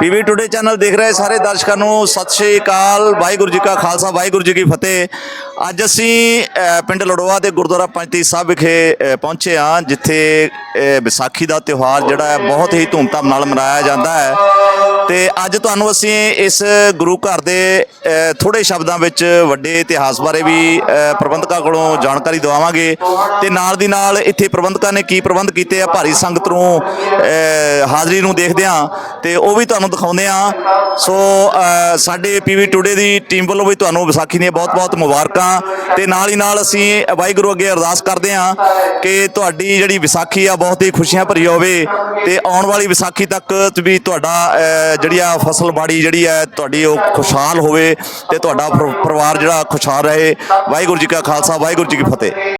PV today channel ਦੇਖ ਰਹੇ ਸਾਰੇ ਦਰਸ਼ਕਾਂ ਨੂੰ। ਸਤਿ ਸ਼੍ਰੀ ਅਕਾਲ, ਵਾਹਿਗੁਰੂ ਜੀ ਕਾ ਖਾਲਸਾ, ਵਾਹਿਗੁਰੂ ਜੀ ਕੀ ਫਤਿਹ। ਅੱਜ ਅਸੀਂ ਅ, ਪਿੰਡ ਲੜੋਆ ਦੇ ਗੁਰਦੁਆਰਾ ਪੰਚਤੀ ਸਾਹਿਬ ਵਿਖੇ ਅ, ਪਹੁੰਚੇ ਹਾਂ ਜਿੱਥੇ ਅ, ਵਿਸਾਖੀ ਦਾ ਤਿਉਹਾਰ ਜਿਹੜਾ ਹੈ ਬਹੁਤ ਹੀ ਧੂਮਧਾਮ ਨਾਲ ਮਨਾਇਆ ਜਾਂਦਾ ਹੈ। ਤੇ ਅੱਜ ਤੁਹਾਨੂੰ ਅਸੀਂ ਇਸ ਗੁਰੂ ਘਰ ਦੇ ਅ, ਥੋੜੇ ਸ਼ਬਦਾਂ ਵਿੱਚ ਵੱਡੇ ਇਤਿਹਾਸ ਬਾਰੇ ਵੀ ਅ, ਪ੍ਰਬੰਧਕਾਂ ਕੋਲੋਂ ਜਾਣਕਾਰੀ ਦਿਵਾਵਾਂਗੇ। ਤੇ ਨਾਲ ਦੀ ਨਾਲ ਇੱਥੇ ਪ੍ਰਬੰਧਕਾਂ ਨੇ ਕੀ ਪ੍ਰਬੰਧ ਕੀਤੇ ਆ ਭਾਰੀ ਸੰਗਤ ਨੂੰ ਅ, ਹਾਜ਼ਰੀ ਨੂੰ ਦੇਖਦੇ ਹਾਂ। ਤੇ ਉਹ ਵੀ ਤੁਹਾਨੂੰ ਦਿਖਾਉਂਦੇ ਹਾਂ। ਸੋ ਅ, ਸਾਡੇ ਪੀਵੀ ਟੂਡੇ ਦੀ ਟੀਮ ਵੱਲੋਂ ਵੀ ਤੁਹਾਨੂੰ ਵਿਸਾਖੀ ਦੀਆਂ ਬਹੁਤ-ਬਹੁਤ ਮੁਬਾਰਕਾਂ। ਤੇ ਨਾਲ ਹੀ ਨਾਲ ਅਸੀਂ ਵਾਹਿਗੁਰੂ ਅੱਗੇ ਅਰਦਾਸ ਕਰਦੇ ਹਾਂ ਕਿ ਤੁਹਾਡੀ ਜਿਹੜੀ ਵਿਸਾਖੀ ਆ, ਬਹੁਤ ਹੀ ਖੁਸ਼ੀਆਂ ਭਰੀ ਹੋਵੇ ਤੇ ਆਉਣ ਵਾਲੀ ਵਿਸਾਖੀ ਤੱਕ ਵੀ ਤੁਹਾਡਾ ਜਿਹੜੀ ਆ ਫਸਲ ਬਾੜੀ ਜਿਹੜੀ ਹੈ ਤੁਹਾਡੀ ਉਹ ਖੁਸ਼ਹਾਲ ਹੋਵੇ ਤੇ ਤੁਹਾਡਾ ਪਰਿਵਾਰ ਜਿਹੜਾ ਖੁਸ਼ਹਾਲ ਰਹੇ। ਵਾਹਿਗੁਰੂ ਜੀ ਕਾ ਖਾਲਸਾ, ਵਾਹਿਗੁਰੂ ਜੀ ਕੀ ਫਤਿਹ।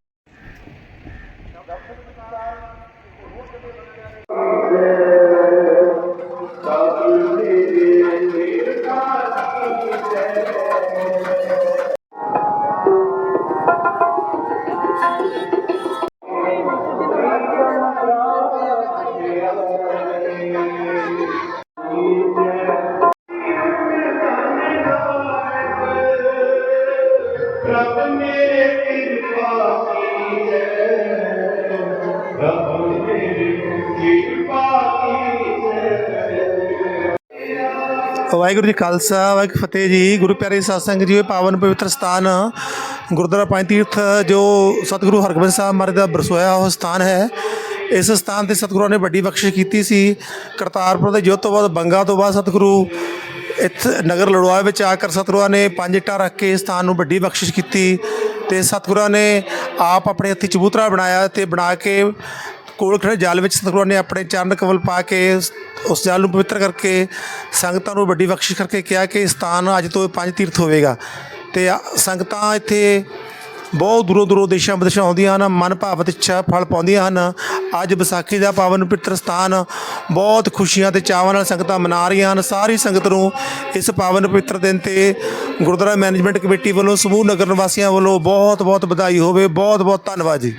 ਵਾਹਿਗੁਰੂ ਜੀ ਖਾਲਸਾ, ਵਾਹਿਗੁਰੂ ਫਤਿਹ ਜੀ। ਗੁਰੂ ਪਿਆਰੇ ਸਤਸੰਗ ਜੀ ਇਹ ਪਾਵਨ ਪਵਿੱਤਰ ਸਥਾਨ ਗੁਰਦੁਆਰਾ ਪੰਜ ਤੀਰਥ, ਜੋ ਸਤਿਗੁਰੂ ਹਰਗੋਬਿੰਦ ਸਾਹਿਬ ਮਹਾਰਾਜ ਦਾ ਬਰਸੋਇਆ ਉਹ ਸਥਾਨ ਹੈ। ਇਸ ਸਥਾਨ ਤੇ ਸਤਿਗੁਰਾਂ ਨੇ ਵੱਡੀ ਬਖਸ਼ਿਸ਼ ਕੀਤੀ ਸੀ। ਕਰਤਾਰਪੁਰ ਦੇ ਯੁੱਧ ਤੋਂ ਬਾਅਦ, ਬੰਗਾ ਤੋਂ ਬਾਅਦ ਸਤਿਗੁਰੂ ਇੱਥੇ ਨਗਰ ਲੜਵਾਏ ਵਿੱਚ ਆ ਕਰ ਸਤਿਗੁਰਾਂ ਨੇ ਪੰਜ ਇੱਟਾਂ ਰੱਖ ਕੇ ਇਸ ਸਥਾਨ ਨੂੰ ਵੱਡੀ ਬਖਸ਼ਿਸ਼ ਕੀਤੀ ਤੇ ਸਤਿਗੁਰਾਂ ਨੇ ਆਪ ਆਪਣੇ ਹੱਥੀ ਚਬੂਤਰਾ ਬਣਾਇਆ ਤੇ ਬਣਾ ਕੇ ਕੋਲ ਖੜੇ ਜਲ ਵਿੱਚ ਸਤਿਗੁਰਾਂ ਨੇ ਆਪਣੇ ਚਰਨ ਕਮਲ ਪਾ ਕੇ ਉਸ- ਜਲ ਨੂੰ ਪਵਿੱਤਰ ਕਰਕੇ ਸੰਗਤਾਂ ਨੂੰ ਵੱਡੀ ਬਖਸ਼ਿਸ਼ ਕਰਕੇ ਕਿਹਾ ਕਿ ਸਥਾਨ ਅੱਜ ਤੋਂ ਪੰਜ ਤੀਰਥ ਹੋਵੇਗਾ। ਤੇ ਸੰਗਤਾਂ ਇੱਥੇ ਬਹੁਤ ਦੂਰੋਂ ਦੂਰੋਂ ਦੇਸ਼ਾਂ ਵਿਦੇਸ਼ਾਂ ਆਉਂਦੀਆਂ ਹਨ, ਮਨ ਭਾਵਤ ਇੱਛਾ ਫਲ ਪਾਉਂਦੀਆਂ ਹਨ। ਅੱਜ ਵਿਸਾਖੀ ਦਾ ਪਾਵਨ ਪਵਿੱਤਰ ਸਥਾਨ ਬਹੁਤ ਖੁਸ਼ੀਆਂ ਤੇ ਚਾਵਾਂ ਨਾਲ ਸੰਗਤਾਂ ਮਨਾ ਰਹੀਆਂ ਹਨ। ਸਾਰੀ ਸੰਗਤ ਨੂੰ ਇਸ ਪਾਵਨ ਪਵਿੱਤਰ ਦਿਨ ਤੇ ਗੁਰਦੁਆਰਾ ਮੈਨੇਜਮੈਂਟ ਕਮੇਟੀ ਵੱਲੋਂ ਸਮੂਹ ਨਗਰ ਨਿਵਾਸੀਆਂ ਵੱਲੋਂ ਬਹੁਤ ਬਹੁਤ ਵਧਾਈ ਹੋਵੇ। ਬਹੁਤ ਬਹੁਤ ਧੰਨਵਾਦ ਜੀ।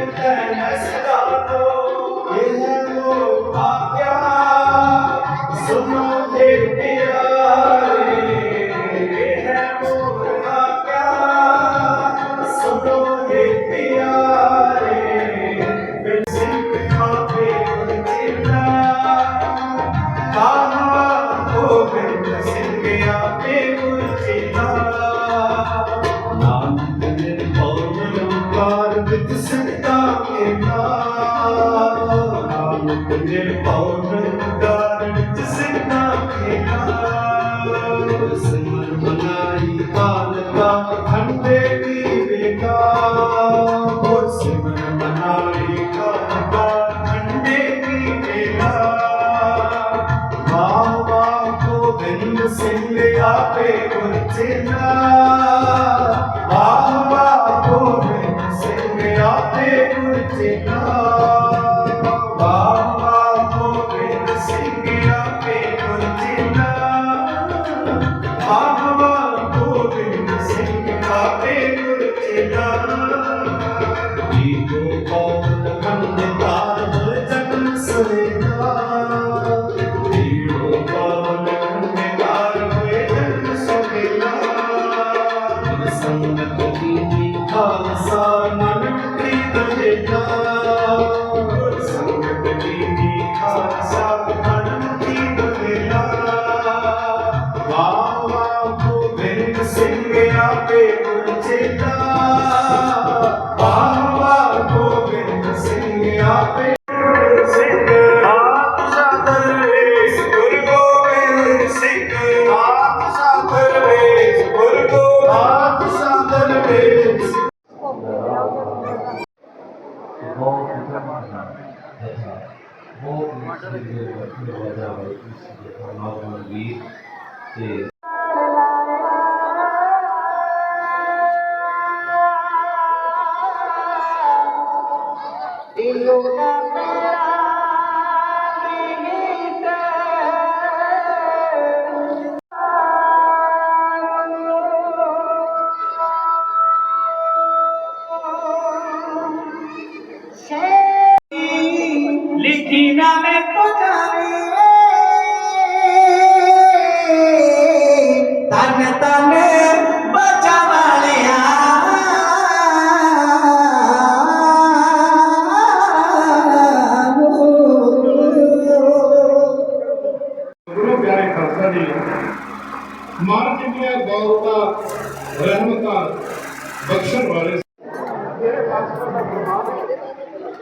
Okay. ਖੰਡੇ ਕੀ ਗੋਬਿੰਦ ਸਿੰਘ ਆਪ ਸਾਦਰ ਵੇਸ ਗੁਰੂ ਗੋਬਿੰਦ ਆਪ ਸਾਦਰ ਵੇਸ ਤੇ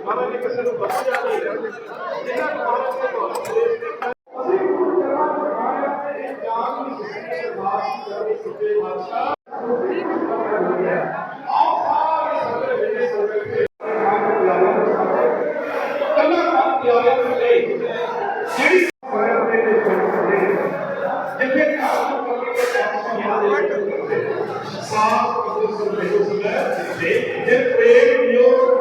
हमारे किसी को बच जाती है Você, depois, eu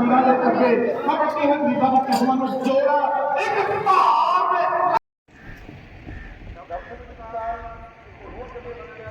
ਤਸਵੀਰਾਂ ਦੇ ਅੱਗੇ ਸਭ ਕੇਹਨ ਬੀਬਾ ਦੀ ਕਸਮਾਂ ਨੂੰ ਜੋੜਾ, ਇੱਕ ਭਾਵ ਡਾਕਟਰ ਸਾਹਿਬ ਹੋਰ ਕਿਤੇ ਲੱਗਿਆ